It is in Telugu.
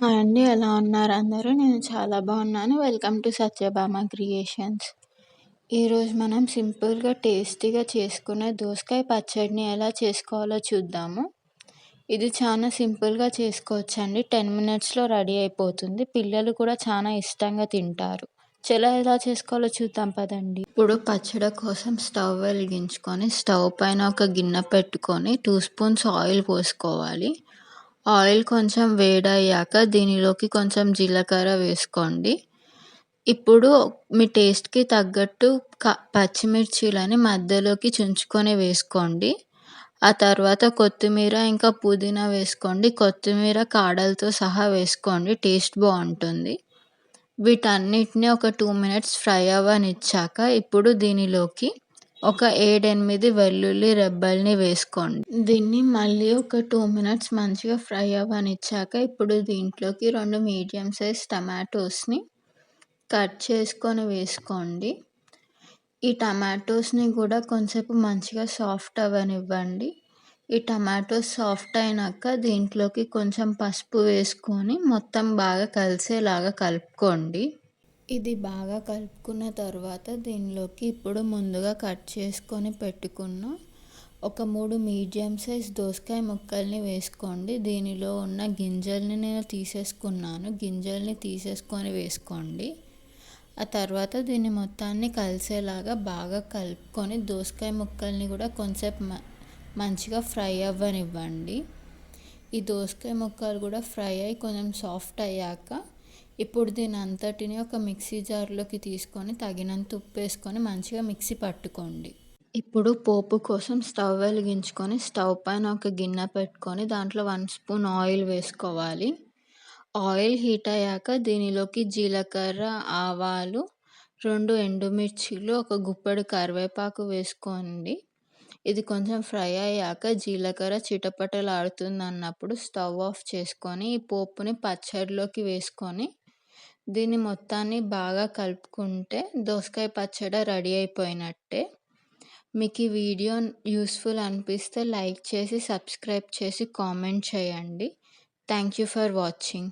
హాయ్ అండి ఎలా ఉన్నారు అందరూ? నేను చాలా బాగున్నాను. వెల్కమ్ టు సత్యభామ క్రియేషన్స్ ఈరోజు మనం సింపుల్గా టేస్టీగా చేసుకునే దోసకాయ పచ్చడిని ఎలా చేసుకోవాలో చూద్దాము. ఇది చాలా సింపుల్గా చేసుకోవచ్చండి. టెన్ మినిట్స్లో రెడీ అయిపోతుంది. పిల్లలు కూడా చాలా ఇష్టంగా తింటారు. చాలా ఎలా చేసుకోవాలో చూద్దాం పదండి. ఇప్పుడు పచ్చడి కోసం స్టవ్ వెలిగించుకొని స్టవ్ పైన ఒక గిన్నె పెట్టుకొని టూ స్పూన్స్ ఆయిల్ పోసుకోవాలి. ఆయిల్ కొంచెం వేడయ్యాక దీనిలోకి కొంచెం జీలకర్ర వేసుకోండి. ఇప్పుడు మీ టేస్ట్కి తగ్గట్టు క పచ్చిమిర్చీలని మధ్యలోకి చుంచుకొని వేసుకోండి. ఆ తర్వాత కొత్తిమీర ఇంకా పుదీనా వేసుకోండి. కొత్తిమీర కాడలతో సహా వేసుకోండి. టేస్ట్ బాగుంటుంది. వీటన్నిటిని ఒక టూ మినిట్స్ ఫ్రై అవ్వనిచ్చాక ఇప్పుడు దీనిలోకి ఒక ఏడెనిమిది వెల్లుల్లి రెబ్బల్ని వేసుకోండి. దీన్ని మళ్ళీ ఒక టూ మినిట్స్ మంచిగా ఫ్రై అవ్వనిచ్చాక ఇప్పుడు దీంట్లోకి రెండు మీడియం సైజ్ టమాటోస్ని కట్ చేసుకొని వేసుకోండి. ఈ టమాటోస్ని కూడా కొంచెంసేపు మంచిగా సాఫ్ట్ అవ్వనివ్వండి. ఈ టమాటోస్ సాఫ్ట్ అయినాక దీంట్లోకి కొంచెం పసుపు వేసుకొని మొత్తం బాగా కలిసేలాగా కలుపుకోండి. ఇది బాగా కలుపుకున్న తర్వాత దీనిలోకి ఇప్పుడు ముందుగా కట్ చేసుకొని పెట్టుకున్న ఒక మూడు మీడియం సైజ్ దోసకాయ ముక్కల్ని వేసుకోండి. దీనిలో ఉన్న గింజల్ని నేను తీసేసుకున్నాను. గింజల్ని తీసేసుకొని వేసుకోండి. ఆ తర్వాత దీన్ని మొత్తాన్ని కలిసేలాగా బాగా కలుపుకొని దోసకాయ ముక్కల్ని కూడా కొంచెం మంచిగా ఫ్రై అవ్వనివ్వండి. ఈ దోసకాయ ముక్కలు కూడా ఫ్రై అయ్యి కొంచెం సాఫ్ట్ అయ్యాక ఇప్పుడు దీని అంతటిని ఒక మిక్సీ జార్లోకి తీసుకొని తగినంత ఉప్పు వేసుకొని మంచిగా మిక్సీ పట్టుకోండి. ఇప్పుడు పోపు కోసం స్టవ్ వెలిగించుకొని స్టవ్ పైన ఒక గిన్నె పెట్టుకొని దాంట్లో వన్ స్పూన్ ఆయిల్ వేసుకోవాలి. ఆయిల్ హీట్ అయ్యాక దీనిలోకి జీలకర్ర ఆవాలు రెండు ఎండుమిర్చీలు ఒక గుప్పెడు కరివేపాకు వేసుకోండి. ఇది కొంచెం ఫ్రై అయ్యాక జీలకర్ర చిటపటలాడుతుంది అన్నప్పుడు స్టవ్ ఆఫ్ చేసుకొని ఈ పోపుని పచ్చడిలోకి వేసుకొని దీన్ని మొత్తాన్ని బాగా కలుపుకుంటే దోసకాయ పచ్చడి రెడీ అయిపోయినట్టే. మీకు ఈ వీడియో యూస్ఫుల్ అనిపిస్తే లైక్ చేసి సబ్స్క్రైబ్ చేసి కామెంట్ చేయండి. Thank you for watching.